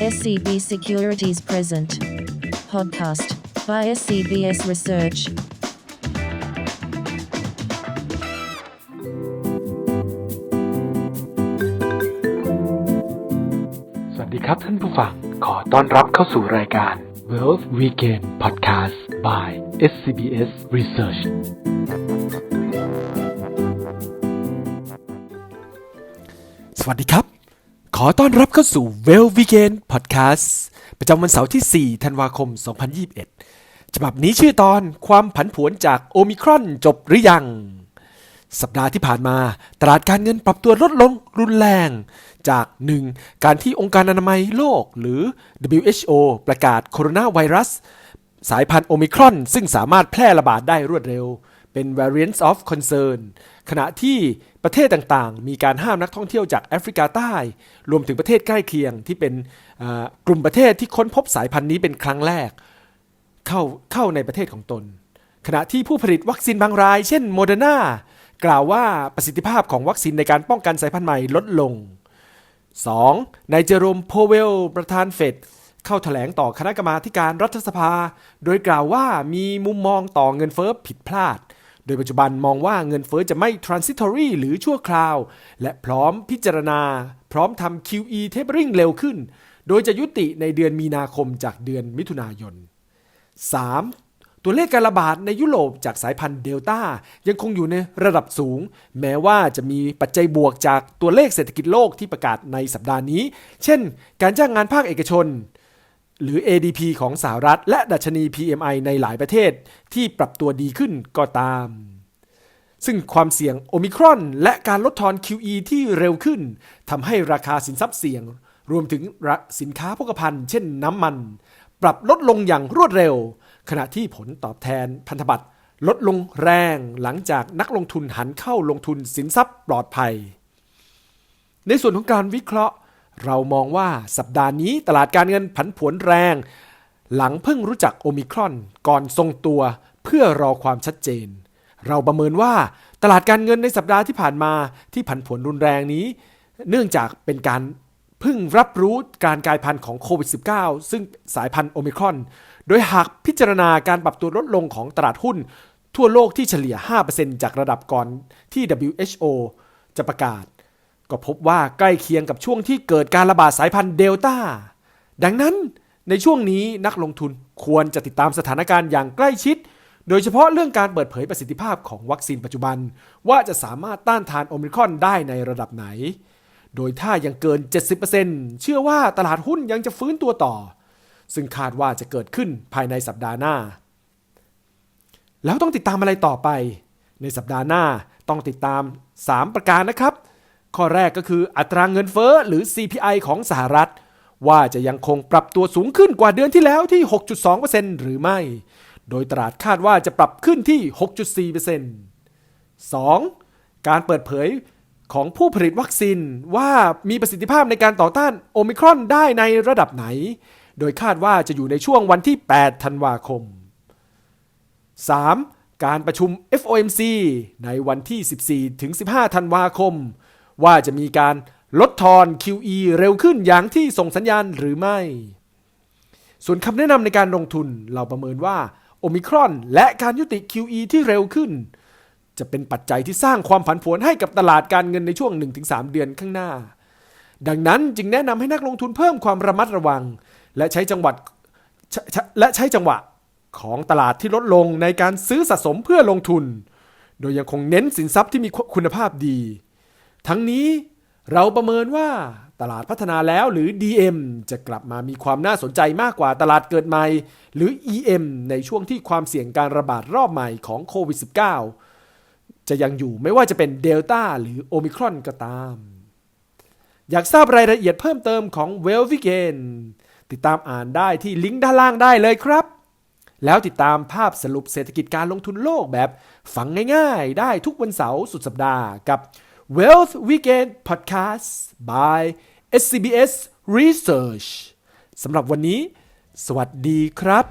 SCB Securities Present. Podcast by SCBS Research. สวัสดีครับท่านผู้ฟัง ขอต้อนรับเข้าสู่รายการ Wealth Weekend Podcast by SCBS Research สวัสดีครับ ขอต้อนรับเข้าสู่ Well Weekend Podcast ประจำวันเสาร์ที่ 4 ธันวาคม 2021 ฉบับนี้ชื่อตอนความผันผวนจากโอมิครอนจบหรือยัง สัปดาห์ที่ผ่านมา ตลาดการเงินปรับตัวลดลงรุนแรง จาก 1. การที่องค์การอนามัยโลกหรือ WHO ประกาศโคโรนาไวรัส สายพันธุ์โอมิครอน ซึ่งสามารถแพร่ระบาดได้รวดเร็ว เป็น variants of concern ขณะที่ประเทศต่างๆ มีการห้ามนักท่องเที่ยวจากแอฟริกาใต้ รวมถึงประเทศใกล้เคียงที่เป็นกลุ่มประเทศที่ค้นพบสายพันธุ์นี้เป็นครั้งแรกเข้าเข้าในประเทศของตน ขณะที่ผู้ผลิตวัคซีนบางราย เช่นโมเดอร์นากล่าวว่าประสิทธิภาพของวัคซีนในการป้องกันสายพันธุ์ใหม่ลดลง 2. นายเจอรมโพเวล ประธานเฟดเข้าแถลงต่อคณะกรรมาการรัฐสภา โดยกล่าวว่ามีมุมมองต่อเงินเฟ้อผิดพลาด โดยปัจจุบันมองว่าเงินเฟ้อจะไม่ transitory หรือชั่วคราว และพร้อมพิจารณา พร้อมทำ QE tapering เร็วขึ้น โดยจะยุติในเดือนมีนาคมจากเดือนมิถุนายน 3. ตัวเลขการระบาดในยุโรปจากสายพันธุ์เดลต้ายังคงอยู่ในระดับสูง แม้ว่าจะมีปัจจัยบวกจากตัวเลขเศรษฐกิจโลกที่ประกาศในสัปดาห์นี้ เช่น การจ้างงานภาคเอกชน หรือ ADP ของสหรัฐ และดัชนี PMI ในหลายประเทศที่ปรับตัวดีขึ้นก็ตาม ซึ่งความเสี่ยงโอมิครอน และการลดทอน QE ที่เร็วขึ้นทำให้ราคาสินทรัพย์เสี่ยง รวมถึงสินค้าโภคภัณฑ์ เช่นน้ำมัน ปรับลดลงอย่างรวดเร็ว ขณะที่ผลตอบแทนพันธบัตรลดลงแรงหลังจากนักลงทุนหันเข้าลงทุนสินทรัพย์ปลอดภัย ในส่วนของการวิเคราะห์ เรามองว่าสัปดาห์นี้ตลาดการเงินผันผวนแรง หลังเพิ่งรู้จักโอมิครอนก่อนทรงตัว เพื่อรอความชัดเจน เราประเมินว่าตลาดการเงินในสัปดาห์ที่ผ่านมาที่ผันผวนรุนแรงนี้ เนื่องจากเป็นการเพิ่งรับรู้การกลายพันธุ์ของโควิด -19 ซึ่งสายพันธุ์โอมิครอน โดยหากพิจารณาการปรับตัวลดลงของตลาดหุ้น ทั่วโลกที่เฉลี่ย 5%จากระดับก่อนที่ WHO จะประกาศ ก็พบว่าใกล้เคียงกับช่วงที่เกิดการระบาดสายพันธุ์เดลต้า ดังนั้นในช่วงนี้นักลงทุนควรจะติดตามสถานการณ์อย่างใกล้ชิด โดยเฉพาะเรื่องการเปิดเผยประสิทธิภาพของวัคซีนปัจจุบัน ว่าจะสามารถต้านทานโอมิครอนได้ในระดับไหน โดยถ้ายังเกิน 70%เชื่อว่าตลาดหุ้นยังจะฟื้นตัวต่อ ซึ่งคาดว่าจะเกิดขึ้นภายในสัปดาห์หน้า แล้วต้องติดตามอะไรต่อไป ในสัปดาห์หน้าต้องติดตาม 3 ประการนะครับ ข้อแรกก็คืออัตราเงินเฟ้อหรือ CPI ของสหรัฐ ว่าจะยังคงปรับตัวสูงขึ้นกว่าเดือนที่แล้วที่ 6.2%หรือไม่ โดยตลาดคาดว่าจะปรับขึ้นที่ 6.4% 2. การเปิดเผยของผู้ผลิตวัคซีนว่ามีประสิทธิภาพในการต่อต้านโอมิครอนได้ในระดับไหน โดยคาดว่าจะอยู่ในช่วงวันที่ 8 ธันวาคม 3. การประชุม FOMC ในวันที่ 14ถึง15 ธันวาคม ว่าจะมีการลดทอน QE เร็วขึ้นอย่างที่ส่งสัญญาณหรือไม่ ส่วนคำแนะนำในการลงทุนเราประเมินว่าโอมิครอน และการยุติ QE ที่เร็วขึ้น จะเป็นปัจจัยที่สร้างความผันผวนให้กับตลาดการเงินในช่วง 1-3 เดือนข้างหน้า ดังนั้นจึงแนะนำให้นักลงทุนเพิ่มความระมัดระวัง และใช้จังหวัดและใช้จังหวะของตลาดที่ลดลงในการซื้อสะสมเพื่อลงทุน โดยยังคงเน้นสินทรัพย์ที่มีคุณภาพดี ทั้งนี้เราประเมินว่าตลาดพัฒนาแล้วหรือ DM จะกลับมามีความน่าสนใจมากกว่าตลาดเกิดใหม่ หรือ EM ในช่วงที่ความเสี่ยงการระบาดรอบใหม่ของโควิด -19 จะยังอยู่ไม่ว่าจะเป็นเดลต้าหรือโอมิครอนก็ตาม อยากทราบรายละเอียดเพิ่มเติมของ w e l l v i g a n ติดตามอ่านได้ที่ลิงก์ด้านล่างได้เลยครับ แล้วติดตามภาพสรุปเศรษฐกิจการลงทุนโลกแบบ ฟังง่ายๆ ได้ทุกวันเสาร์สุดสัปดาห์กับ Wealth Weekend Podcast by SCBS Research สำหรับวันนี้ สวัสดีครับ